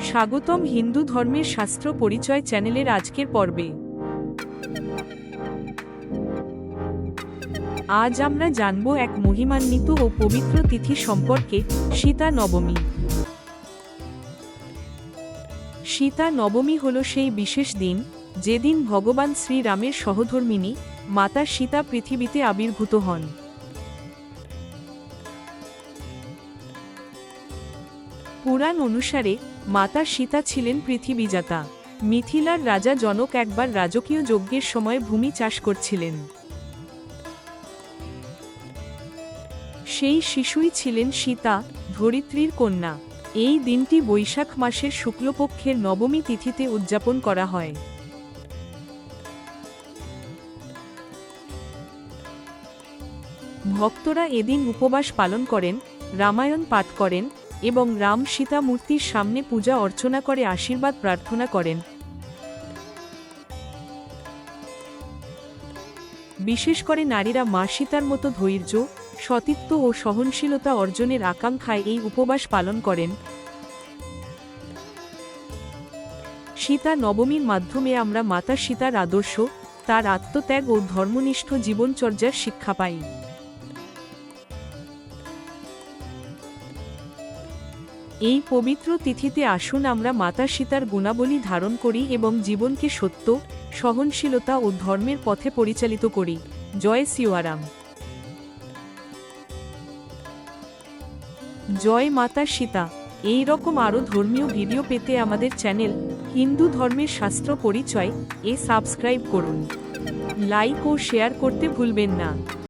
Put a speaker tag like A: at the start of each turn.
A: স্বাগতম হিন্দু ধর্মের শাস্ত্র পরিচয় চ্যানেলের আজকের পর্বে। আজ আমরা জানব এক মহিমান্বিত ও পবিত্র তিথি সম্পর্কে সীতা নবমী। সীতা নবমী হল সেই বিশেষ দিন, যেদিন ভগবান শ্রীরামের সহধর্মিনী মাতা সীতা পৃথিবীতে আবির্ভূত হন। পুরাণ অনুসারে মাতা সীতা ছিলেন পৃথিবীজাতা। মিথিলার রাজা জনক একবার রাজকীয় যজ্ঞের সময় ভূমি চাষ করছিলেন। সেই শিশুই ছিলেন সীতা, ধরিত্রীর কন্যা। এই দিনটি বৈশাখ মাসের শুক্লপক্ষের নবমী তিথিতে উদযাপন করা হয়। ভক্তরা এদিন উপবাস পালন করেন, রামায়ণ পাঠ করেন এবং রাম সীতা মূর্তির সামনে পূজা অর্চনা করে আশীর্বাদ প্রার্থনা করেন। বিশেষ করে নারীরা মা সীতার মতো ধৈর্য, সতীত্ব ও সহনশীলতা অর্জনের আকাঙ্ক্ষায় এই উপবাস পালন করেন। সীতা নবমীর মাধ্যমে আমরা মাতা সীতার আদর্শ, তার আত্মত্যাগ ও ধর্মনিষ্ঠ জীবনচর্যার শিক্ষা পাই। এই পবিত্র তিথিতে আসুন আমরা মাতা সীতার গুণাবলী ধারণ করি এবং জীবনকে সত্য, সহনশীলতা ও ধর্মের পথে পরিচালিত করি। জয় সিওয়ারাম জয় মাতা সীতা। এই রকম আরও ধর্মীয় ভিডিও পেতে আমাদের চ্যানেল হিন্দু ধর্মের শাস্ত্র পরিচয় এ সাবস্ক্রাইব করুন। লাইক ও শেয়ার করতে ভুলবেন না।